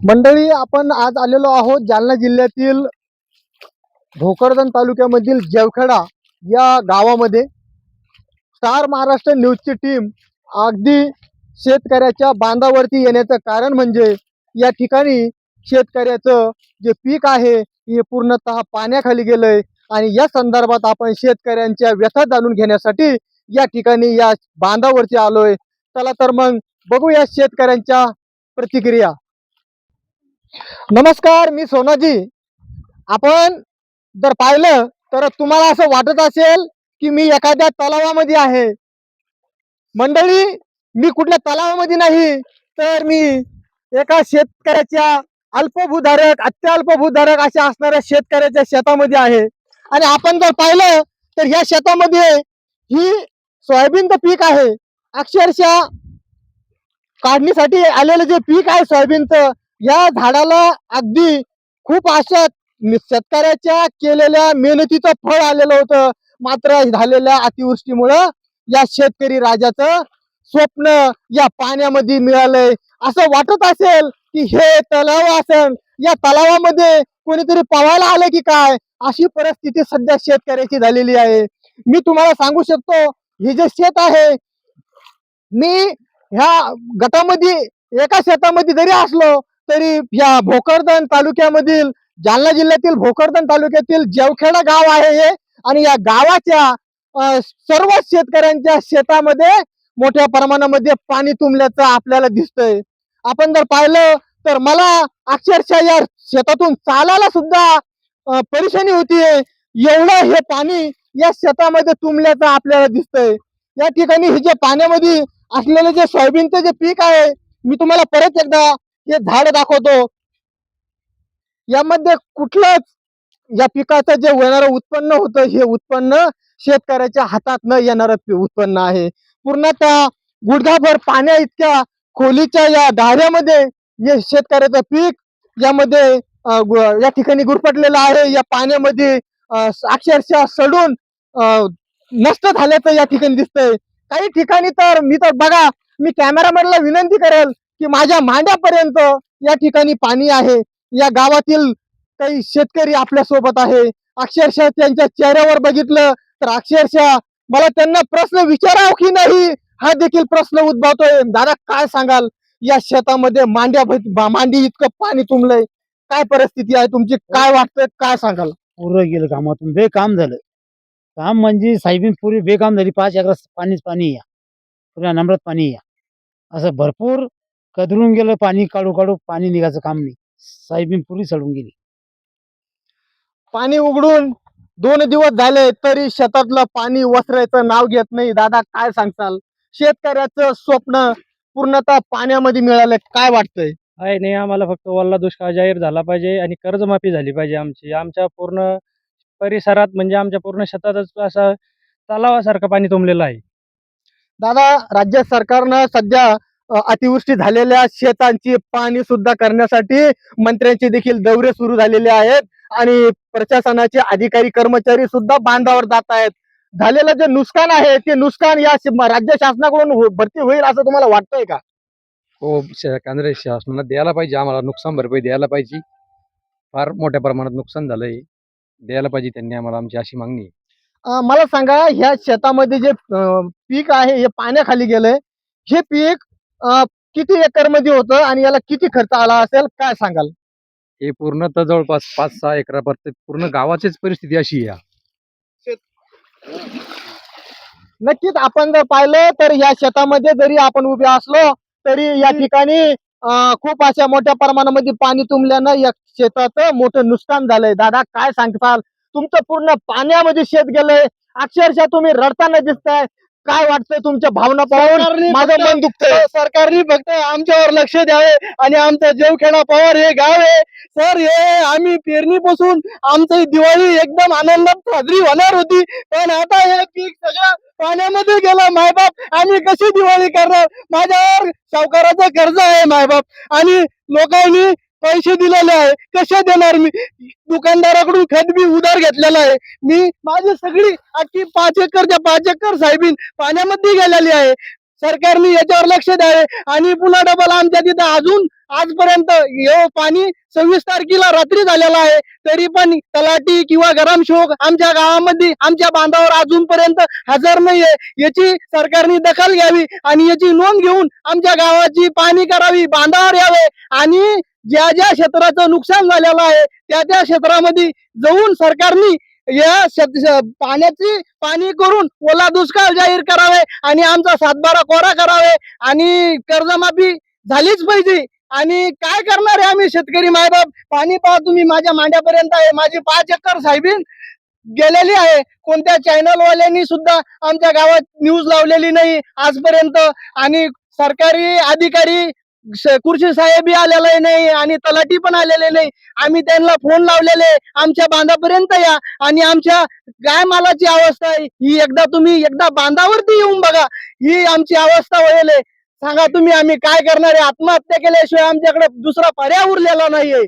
मंडळी आपण आज आलेलो आहोत जालना जिल्ह्यातील भोकरदन तालुक्यामधील जेवखेडा या गावामध्ये. स्टार महाराष्ट्र न्यूजची टीम अगदी शेतकऱ्याच्या बांधावरती येण्याचं कारण म्हणजे या ठिकाणी शेतकऱ्याचं जे पीक आहे हे पूर्णतः पाण्याखाली गेलंय आणि या संदर्भात आपण शेतकऱ्यांच्या व्यथा जाणून घेण्यासाठी या ठिकाणी या बांधावरती आलोय. चला तर मग बघूया शेतकऱ्यांच्या प्रतिक्रिया. नमस्कार मी सोनाजी. आपण जर पाहिलं तर तुम्हाला असं वाटत असेल की मी एखाद्या तलावामध्ये आहे. मंडळी मी कुठल्या तलावामध्ये नाही तर मी एका शेतकऱ्याच्या अल्पभूधारक अत्यल्पभूधारक अशा असणाऱ्या शेतकऱ्याच्या शेतामध्ये आहे. आणि आपण जर पाहिलं तर ह्या शेतामध्ये ही सोयाबीनचं पीक आहे. अक्षरशः काढणीसाठी आलेलं जे पीक आहे सोयाबीनचं या झाडाला अगदी खूप अशा शेतकऱ्याच्या केलेल्या मेहनतीचं फळ आलेलं होतं. मात्र झालेल्या अतिवृष्टीमुळं या शेतकरी राजाचं स्वप्न या पाण्यामध्ये मिळालंय. असं वाटत असेल की हे तलाव असेल या तलावामध्ये कोणीतरी पवायला आलं की काय? अशी परिस्थिती सध्या शेतकऱ्याची झालेली आहे. मी तुम्हाला सांगू शकतो हे जे शेत आहे मी ह्या गटामध्ये एका शेतामध्ये जरी असलो तरी या भोकरदन तालुक्यामधील जालना जिल्ह्यातील भोकरदन तालुक्यातील जेवखेडा गाव आहे हे. आणि या गावाच्या सर्व शेतकऱ्यांच्या शेतामध्ये मोठ्या प्रमाणामध्ये पाणी तुंबल्याचं आपल्याला दिसतंय. आपण जर पाहिलं तर मला अक्षरशः या शेतातून चालायला सुद्धा परेशानी होतीये एवढं हे पाणी या शेतामध्ये तुंबल्याचं आपल्याला दिसतंय. या ठिकाणी हे जे पाण्यामध्ये असलेलं जे सोयाबीनचं जे पीक आहे मी तुम्हाला परत एकदा हे झाड दाखवतो. यामध्ये कुठलंच या पिकाचं जे येणारं उत्पन्न होतं हे उत्पन्न शेतकऱ्याच्या हातात न येणारं उत्पन्न आहे. पूर्णतः गुडघाभर पाण्या इतक्या खोलीच्या या दाऱ्यामध्ये हे शेतकऱ्याचं पीक यामध्ये या ठिकाणी गुरफटलेलं आहे. या पाण्यामध्ये अक्षरशः सडून अं, नष्ट झाल्याचं या ठिकाणी दिसतंय. काही ठिकाणी तर मी तर बघा मी कॅमेरामॅनला विनंती करेल की माझ्या मांड्यापर्यंत या ठिकाणी पाणी आहे. या गावातील काही शेतकरी आपल्यासोबत आहे. अक्षरशः त्यांच्या चेहऱ्यावर बघितलं तर अक्षरशः मला त्यांना प्रश्न विचाराव की नाही हा देखील प्रश्न उद्भवतोय. दादा काय सांगाल? या शेतामध्ये मांड्या मांडी इतकं पाणी तुंबलंय. काय परिस्थिती आहे तुमची? काय वाटतंय? काय सांगाल? पुरं गेलं कामातून. बेकाम झालं. काम म्हणजे साहेबीन पुरी बेकाम झाली. पाच एकर पाणीच पाणी या. पुऱ्या नम्रत पाणी या. असं भरपूर कदरून गेलं पाणी काढू काढू पाणी निघायचं काम नाही. साहेबीन पुरी सडून गेली. पाणी उघडून दोन दिवस झाले तरी शेतातलं पाणी वसरायचं नाव घेत नाही. दादा काय सांगताल? शेतकऱ्याचं स्वप्न पूर्णतः पाण्यामध्ये मिळालंय काय वाटतंय? आहे नाही आम्हाला फक्त वल्ला दुष्काळ जाहीर झाला पाहिजे आणि कर्जमाफी झाली पाहिजे आमची. आमच्या पूर्ण परिसरात म्हणजे आमच्या पूर्ण शेतातच असं तलावासारखं पाणी तुंबलेलं आहे. दादा राज्य सरकारनं सध्या अतिवृष्टी झालेल्या शेतांची पाणी सुद्धा करण्यासाठी मंत्र्यांचे देखील दौरे सुरू झालेले आहेत. आणि प्रशासनाचे अधिकारी कर्मचारी सुद्धा बांधावर जात आहेत. झालेलं जे नुकसान आहे ते नुकसान या राज्य शासनाकडून हो- भरती होईल असं तुम्हाला वाटतंय का? हो श- केंद्र शासनानं द्यायला पाहिजे. आम्हाला नुकसान भरपाई द्यायला पाहिजे. फार मोठ्या प्रमाणात नुकसान झालंय. द्यायला पाहिजे त्यांनी आम्हाला आमची अशी मागणी मला सांगा ह्या शेतामध्ये जे पीक आहे हे पाण्याखाली गेलंय. हे पीक किती एकरमध्ये होतं आणि याला किती खर्च आला असेल काय सांगाल? हे पूर्ण तर जवळपास पाच सहा एकरापर्यंत पूर्ण गावाचीच परिस्थिती अशी आहे नक्कीच आपण जर पाहिलं तर या शेतामध्ये जरी आपण उभे असलो तरी या ठिकाणी खूप अशा मोठ्या प्रमाणामध्ये पाणी तुंबल्यानं या शेताचं मोठं नुकसान झालंय. दादा काय सांगताल? तुमचं पूर्ण पाण्यामध्ये शेत गेलंय. अक्षरशः तुम्ही रडताना दिसताय. काय वाटतंय तुमच्या भावना पाहून? माझं मन दुखतंय. सरकारने फक्त आमच्यावर लक्ष द्यावे आणि आमचं जेवखेडा पवार हे गाव आहे. सर हे आम्ही पेरणीपासून आमची दिवाळी एकदम आनंदात साजरी होणार होती. पण आता हे पीक सगळं पाण्यामध्ये गेलं मायबाप. आम्ही कशी दिवाळी करणार? माझ्यावर सावकाराचं कर्ज आहे मायबाप. आणि लोकांनी पैसे दिलेले आहे. कसे देणार मी? दुकानदाराकडून खत बी उधार घेतलेला आहे. मी माझी सगळी अख्खी पाच एकरच्या पाच एकर साहेबीन पाण्यामध्ये गेलेली आहे. सरकारने याच्यावर लक्ष द्यावे आणि पुन्हा डबल आमच्या तिथं अजून आजपर्यंत हे पाणी सव्वीस तारखेला रात्री झालेला आहे. तरी पण तलाटी किंवा गरम शोक आमच्या गावामध्ये आमच्या बांधावर अजूनपर्यंत हजर नाहीये. याची सरकारने दखल घ्यावी आणि याची नोंद घेऊन आमच्या गावाची पाणी करावी बांधावर यावे आणि ज्या ज्या क्षेत्राचं नुकसान झालेलं आहे त्या त्या क्षेत्रामध्ये जाऊन सरकारनी या पाण्याची पाणी करून ओला दुष्काळ जाहीर करावे आणि आमचा सातबारा कोरा करावे आणि कर्जमाफी झालीच पाहिजे. आणि काय करणार आहे आम्ही शेतकरी मायबाप? पाणी पहा तुम्ही माझ्या मांड्यापर्यंत आहे. माझी पाच एकर साहेबीन गेलेली आहे. कोणत्या चॅनल वाल्यांनी सुद्धा आमच्या गावात न्यूज लावलेली नाही आजपर्यंत. आणि सरकारी अधिकारी कृषी साहेबही आलेले नाही आणि तलाठी पण आलेले नाही. आम्ही त्यांना फोन लावलेले. आमच्या बांधापर्यंत या. आणि आमच्या गाय मालाची अवस्था आहे. ही एकदा तुम्ही एकदा बांधावरती येऊन बघा. ही आमची अवस्था होईल. सांगा तुम्ही आम्ही काय करणार आहे? आत्महत्या केल्याशिवाय आमच्याकडे दुसरा पर्याय उरलेला नाहीये.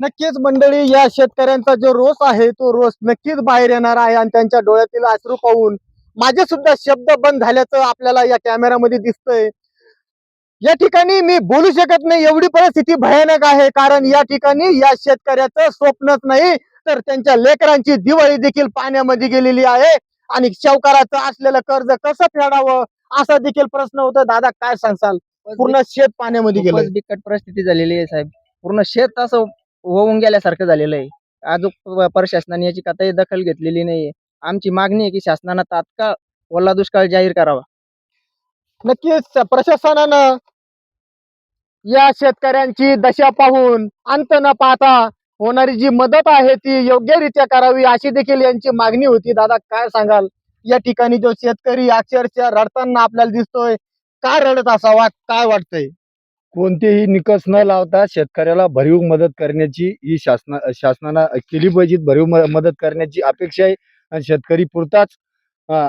नक्कीच मंडळी या शेतकऱ्यांचा जो रोष आहे तो रोष नक्कीच बाहेर येणार आहे आणि त्यांच्या डोळ्यातील अश्रू पाहून माझे सुद्धा शब्द बंद झाल्याचं आपल्याला या कॅमेऱ्यामध्ये दिसतंय. या ठिकाणी मी बोलू शकत नाही. एवढी परिस्थिती भयानक आहे. कारण या ठिकाणी या शेतकऱ्याचं स्वप्नच नाही. तर त्यांच्या लेकरांची दिवाळी देखील पाण्यामध्ये गेलेली आहे. आणि सावकाराचं असलेलं कर्ज कसं फेडावं? असा देखील प्रश्न होता. दादा काय सांगसाल पूर्ण शेत पाण्यामध्ये गेलं बिकट परिस्थिती झालेली आहे साहेब. पूर्ण शेत असं होऊन गेल्यासारखं झालेलं आहे. अजून प्रशासनाने याची कथाही दखल घेतलेली नाहीये. आमची मागणी आहे की शासनानं तात्काळ ओला दुष्काळ जाहीर करावा. नक्कीच. प्रशासनानं या शेतकऱ्यांची दशा पाहून अंत न पाहता होणारी जी मदत आहे ती योग्यरित्या करावी अशी देखील यांची मागणी होती. दादा काय सांगाल? या ठिकाणी जो शेतकरी अक्षरशः रडताना आपल्याला दिसतोय काय रडत असावा? काय वाटतंय? कोणतेही निकष न लावता शेतकऱ्याला भरीव मदत करण्याची ही शासना शासनानं केली पाहिजे. भरीव मदत करण्याची अपेक्षा आहे आणि शेतकरी पुरताच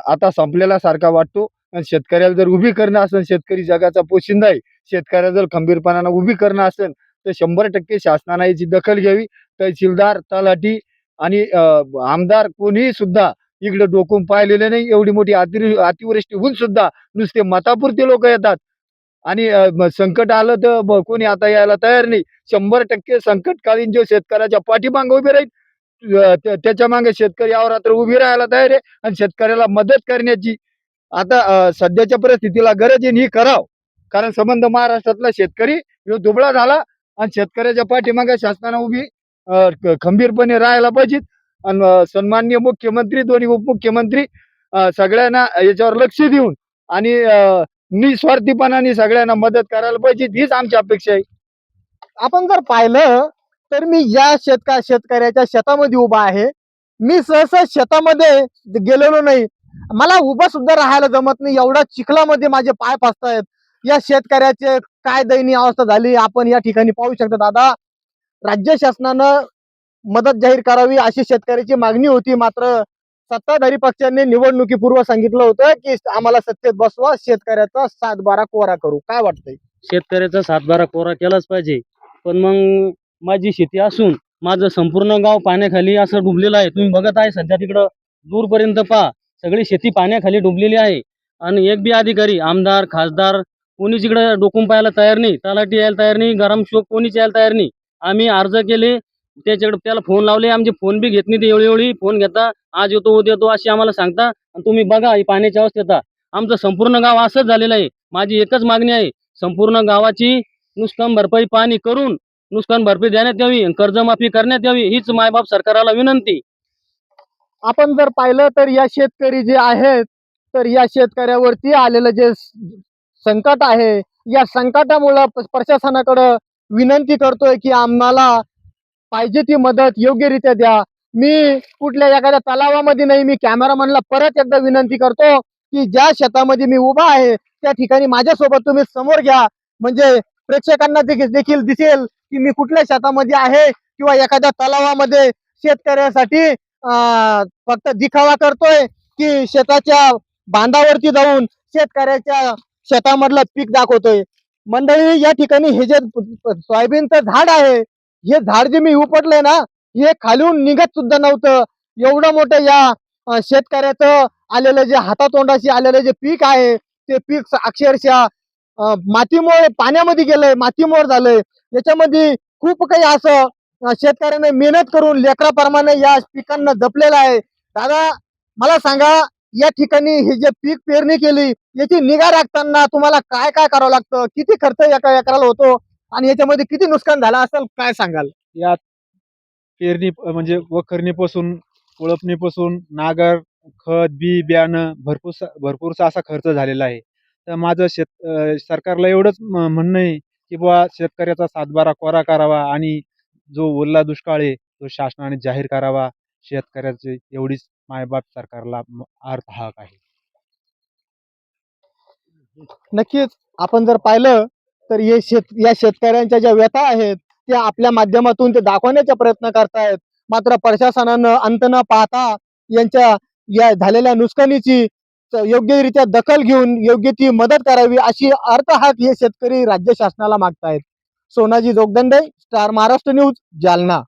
आता संपलेला सारखा वाटतो. आणि शेतकऱ्याला जर उभी करणं असेल शेतकरी जगाचा पोशिंदा आहे शेतकऱ्याला जर खंबीरपणानं उभी करणं असेल तर शंभर टक्के शासनानं याची दखल घ्यावी. तहसीलदार तलाठी आणि आमदार कोणीही सुद्धा इकडे डोकून पाहिलेले नाही. एवढी मोठी अति अतिवृष्टी होऊन सुद्धा नुसते मतापुरते लोक येतात. आणि संकट आलं तर कोणी आता यायला तयार नाही. शंभर टक्के संकटकालीन जो शेतकऱ्याच्या पाठीमागे उभे राहील त्याच्यामागे शेतकरी रात्र उभी राहायला तयार आहे आणि शेतकऱ्याला मदत करण्याची आता सध्याच्या परिस्थितीला गरज आहे ही कराव. कारण संबंध महाराष्ट्रातला शेतकरी ह्यो दुबळा झाला आणि शेतकऱ्याच्या पाठीमागे शासनानं उभी खंबीरपणे राहायला पाहिजे आणि सन्माननीय मुख्यमंत्री दोन्ही उपमुख्यमंत्री सगळ्यांना याच्यावर लक्ष देऊन आणि निस्वार्थीपणाने सगळ्यांना मदत करायला पाहिजे हीच आमची अपेक्षा आहे. आपण जर पाहिलं तर मी या शेतका शेतकऱ्याच्या शेतामध्ये उभा आहे. मी सहसा शेतामध्ये गेलेलो नाही. मला उभं सुद्धा राहायला जमत नाही. एवढा चिखलामध्ये माझे पाय फसतायत या शेतकऱ्याचे काय दयनीय अवस्था झाली आपण या ठिकाणी पाहू शकता दादा. राज्य शासनानं मदत जाहीर करावी अशी शेतकऱ्याची मागणी होती. मात्र सत्ताधारी पक्षांनी निवडणुकीपूर्व सांगितलं होतं की आम्हाला सत्तेत बसवा शेतकऱ्याचा सात बारा कोरा करू. काय वाटतंय? शेतकऱ्याचा सातबारा कोरा केलाच पाहिजे. पण मग माझी शेती असून माझं संपूर्ण गाव पाण्याखाली असं डुबलेलं आहे. तुम्ही बघत आहे सध्या तिकडं दूरपर्यंत पहा. सगळी शेती पाण्याखाली डुबलेली आहे. आणि एक बी अधिकारी आमदार खासदार कोणी इकडं डोकून पाहायला तयार नाही तलाठी यायला तयार नाही गरम शोक कोणीच यायला तयार नाही. आम्ही अर्ज केले त्याच्याकडे त्याला फोन लावले आमचे फोन बी घेत नाही ते एवढी एवढी फोन घेता आज येतो उद्या येतो अशी आम्हाला सांगता आणि तुम्ही बघा ही पाण्याची अवस्थेता आमचं संपूर्ण गाव असंच झालेलं आहे. माझी एकच मागणी आहे संपूर्ण गावाची नुकसान भरपाई पाणी करून नुकसान भरपाई देण्यात यावी आणि कर्जमाफी करण्यात यावी हीच मायबाप सरकाराला विनंती. आपण जर पाहिलं तर या शेतकरी जे आहेत तर या शेतकऱ्यावरती आलेलं जे संकट आहे. या संकटामुळं प्रशासनाकडं विनंती करतोय की आम्हाला पाहिजे ती मदत योग्यरित्या द्या. मी कुठल्या एखाद्या तलावामध्ये नाही मी कॅमेरामॅनला परत एकदा विनंती करतो की ज्या शेतामध्ये मी उभा आहे त्या ठिकाणी माझ्यासोबत तुम्ही समोर घ्या. म्हणजे प्रेक्षकांना देखील देखील दिसेल की मी कुठल्या शेतामध्ये आहे किंवा एखाद्या तलावामध्ये शेतकऱ्यासाठी फक्त दिखावा करतोय की शेताच्या बांधावरती जाऊन शेतकऱ्याच्या शेतामधलं पीक दाखवतोय. मंडळी या ठिकाणी हे जे सोयाबीनचं झाड आहे हे झाड जे मी उपटलंय ना हे खालून निघत सुद्धा नव्हतं. एवढं मोठं या शेतकऱ्याचं आलेलं जे हातातोंडाशी आलेलं जे पीक आहे ते पीक अक्षरशः मातीमुळे पाण्यामध्ये गेलंय मातीमोर झालंय. याच्यामध्ये खूप काही असं शेतकऱ्याने मेहनत करून लेकराप्रमाणे या पिकांना जपलेलं आहे. दादा मला सांगा या ठिकाणी हे जे पीक पेरणी केली याची निगा राखताना तुम्हाला काय काय करावं लागतं? किती खर्च एका एकराला होतो? आणि याच्यामध्ये किती नुकसान झालं असेल काय सांगाल? यात पेरणी म्हणजे वखरणीपासून कोळपणीपासून नागर खत बी बियाणं भरपूर भरपूरसा असा खर्च झालेला आहे. तर माझं शेत सरकारला एवढंच म्हणणं आहे की बुवा शेतकऱ्याचा सातबारा कोरा करावा आणि जो ओला दुष्काळ आहे तो शासनाने जाहीर करावा. शेतकऱ्याची एवढीच मायबाप सरकारला अर्थ हाक आहे. नक्कीच आपण जर पाहिलं तर हे शेत या शेतकऱ्यांच्या ज्या व्यथा आहेत त्या आपल्या माध्यमातून ते दाखवण्याचा प्रयत्न करतायत. मात्र प्रशासनानं अंत न पाहता यांच्या या झालेल्या नुकसानीची योग्यरित्या दखल घेऊन योग्य ती मदत करावी अशी अर्थ हात हे शेतकरी राज्य शासनाला मागतायत. Sonaji Jogdande star Maharashtra news Jalna.